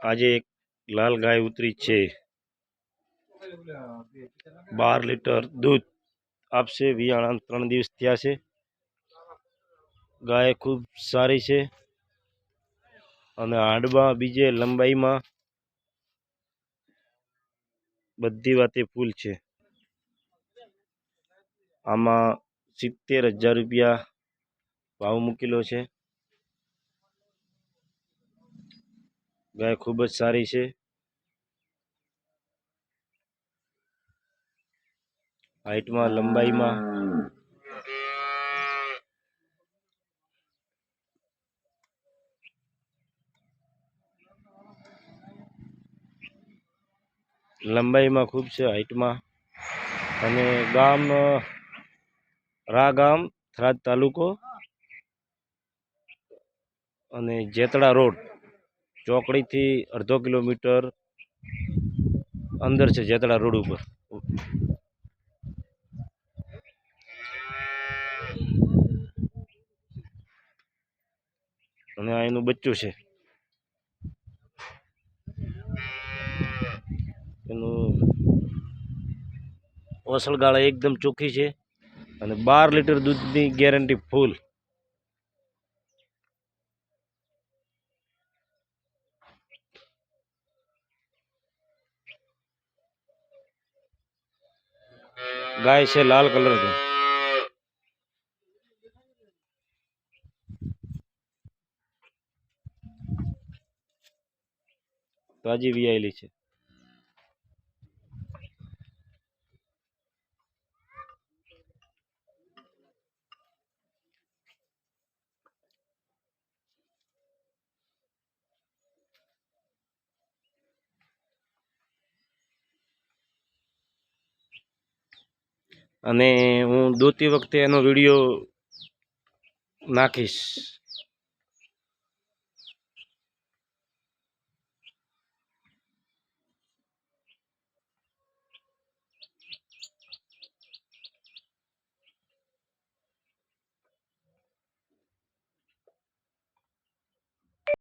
આજે એક લાલ ગાય ઉતરી છે. બાર લીટર દૂધ આપશે. વિયાણા ત્રણ દિવસ થયા છે. ગાય ખૂબ સારી છે. અને હાડમાં બીજે લંબાઈમાં બધી વાતે ફૂલ છે. આમાં સિત્તેર હજાર રૂપિયા ભાવ મૂકેલો છે. ગાય ખૂબ જ સારી છે. હાઈટમાં, લંબાઈમાં. લંબાઈમાં ખૂબ છે, હાઈટમાં. અને ગામ રા ગામ થરાદ તાલુકો અને જેતડા રોડ. ચોકડીથી અડધો કિલોમીટર અંદર છે જેતળા રોડ ઉપર. અને આ એનું બચ્ચું છે. એનું ઓસળગાળા એકદમ ચોખ્ખી છે અને બાર લીટર દૂધની ગેરંટી ફૂલ. ગાય છે લાલ કલરની તાજી વિયાયેલી છે. અને હું દોતી વખતે એનો વીડિયો નાખીશ.